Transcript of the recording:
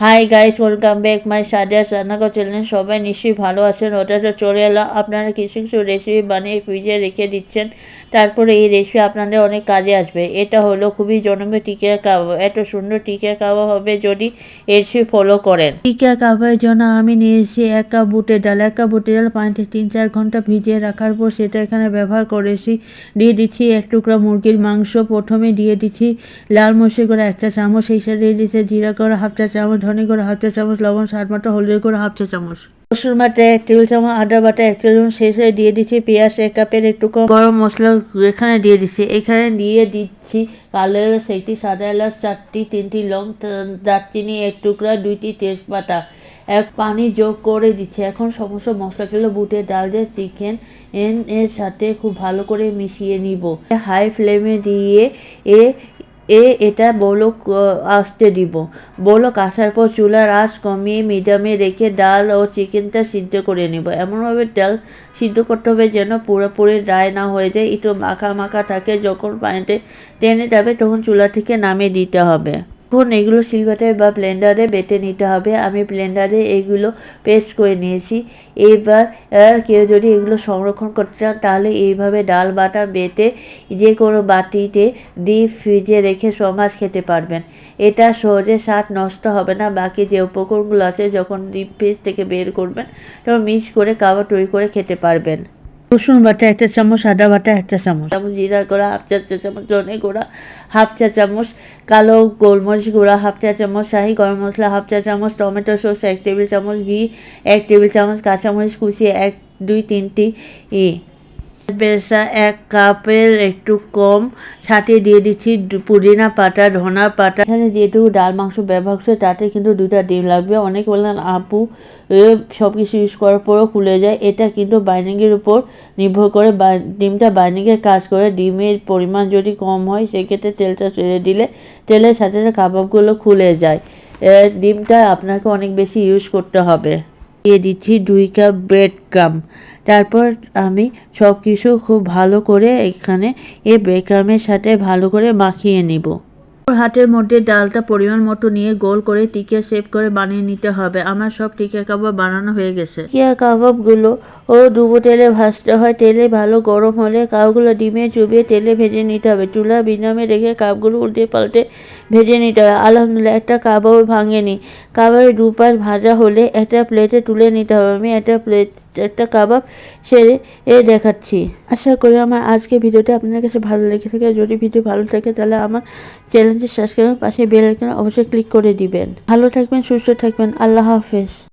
Hi guys welcome back my Sadia's রান্নাঘর channel সবাই নিশ্চয়ই ভালো আছেন। ওটা তো চলে এলাম। আপনারা কিছু কিছু রেসিপি বানিয়ে ফ্রিজে রেখে দিচ্ছেন। তারপরে এই রেসিপি আপনাদের অনেক কাজে আসবে। এটা হলো খুবই জনপ্রিয় টিকিয়া কাবাব। এত সুন্দর টিকা কাবাব হবে যদি রেসিপি ফলো করেন। টিকা কাবাবের জন্য আমি নিয়েছি এক কাপ বুটের ডাল। এক কাপ বুটের ডাল পানিতে তিন চার ঘণ্টা ভিজিয়ে রাখার পর সেটা এখানে ব্যবহার করেছি। দিয়ে দিচ্ছি এক টুকরা মুরগির মাংস। প্রথমে দিয়ে দিচ্ছি লাল মরিচের করে এক চা চামচ সেই সাথে দিয়ে দিচ্ছে জিরা করে হাফ চা চামচ ধনে গুঁড়া হাফ চা চামচ, লবণ, স্বাদ মতো হলুদের গুঁড়া হাফ চা চামচ। রসুন বাটা, এক টেবিল চামচ, আদা বাটা, এক চামচ, সেই সাথে দিয়ে দিচ্ছি পেঁয়াজ, এক কাপের একটু কম গরম মশলা এখানে দিয়ে দিচ্ছি। এখানে দিয়ে দিচ্ছি কালো এলাচ একটি সাদা এলাচ, চারটি, তিনটি লং দারচিনি, এক টুকরা, দুইটি তেজপাতা। এক পানি যোগ করে দিচ্ছি। এখন সমস্ত মশলাগুলো বুটের ডাল দিয়ে চিকেন এর সাথে খুব ভালো করে মিশিয়ে নিব। হাই ফ্লেমে দিয়ে এ এ এটা বলক আসতে দিব। বলক আসার পর চুলার আঁচ কমিয়ে মিডিয়ামে রেখে ডাল ও চিকেনটা সিদ্ধ করে নেব। এমনভাবে ডাল সিদ্ধ করতে হবে যেন পুরোপুরি ড্রাই না হয়ে যায়। একটু মাখা মাখা থাকে, যখন পানিতে টেনে যাবে তখন চুলা থেকে নামিয়ে দিতে হবে। এখন এগুলো সিলভারে বা ব্লেন্ডারে বেটে নিতে হবে। আমি ব্লেন্ডারে এগুলো পেস্ট করে নিয়েছি। এবার কেউ যদি এগুলো সংরক্ষণ করতে চান, তাহলে এইভাবে ডাল বাটা বেটে যে কোনো বাটিতে ডিপ ফ্রিজে রেখে সমাজ খেতে পারবেন। এটা সহজে স্বাদ নষ্ট হবে না। বাকি যে উপকরণগুলো আছে, যখন ডিপ ফ্রিজ থেকে বের করবেন, তখন মিক্স করে, কাবার তৈরি করে খেতে পারবেন। রসুন বাটা, একটা চামচ, আদা বাটা, একটা চামচ। চামচ জিরা গুঁড়া, হাফ চা চামচ ধনে গুঁড়া, হাফ চা চামচ কালো গোলমরিচ গুঁড়া, হাফ চা চামচ শাহি গরম মশলা, হাফ চা চামচ টমেটো সস, এক টেবিল চামচ ঘি, এক টেবিল চামচ কাঁচামরিচ কুচি, এক, দুই, তিনটি ই বেসা এক কাপের একটু কম সাথে দিয়ে দিচ্ছি পুদিনা পাতা, ধনা পাতা। এখানে যেটুকু ডাল মাংস ব্যবহার করছে, তাতে কিন্তু দুটা ডিম লাগবে। অনেকে বললেন আপু সব কিছু ইউজ করার পরও খুলে যায়। এটা কিন্তু বাইন্ডিংয়ের উপর নির্ভর করে। ডিমটা বাইন্ডিংয়ের কাজ করে। ডিমের পরিমাণ যদি কম হয়, সেক্ষেত্রে তেলটা ছেড়ে দিলে তেলের সাথে কাবাবগুলো খুলে যায়। ডিমটা আপনাকে অনেক বেশি ইউজ করতে হবে। দিয়ে দিচ্ছি দুই কাপ ব্রেড ক্রাম তারপর আমি সব কিছু খুব ভালো করে এখানে এই ব্রেড ক্রামের সাথে ভালো করে মাখিয়ে নিব। হাতের মধ্যে ডালটা পরিমাণ মতো নিয়ে গোল করে টিকিয়া শেপ করে বানিয়ে নিতে হবে। আমার সব টিকিয়া কাবাব বানানো হয়ে গেছে। টিকিয়া কাবাবগুলো ও ডুবো তেলে ভাজতে হয়। তেলে ভালো গরম হলে কাপগুলো ডিমে চুবিয়ে তেলে ভেজে নিতে হবে। চুলা বিনামে রেখে কাপগুলো উল্টে পাল্টে ভেজে নিতে হবে। আলহামদুলিল্লাহ, একটা কাবাব ভাঙেনি। কাবাবের দুপাশ ভাজা হলে একটা প্লেটে তুলে নিতে হবে। আমি একটা প্লেট একটা কাবাব সেরে, এ দেখাচ্ছি। আশা করি আমার আজকে ভিডিওটা আপনার কাছে ভালো লেগে থাকে। যদি ভিডিও ভালো থাকে, তাহলে আমার চ্যানেলটি সাবস্ক্রাইব পাশে বেল আইকন অবশ্যই ক্লিক করে দিবেন। ভালো থাকবেন, সুস্থ থাকবেন। আল্লাহ হাফেজ।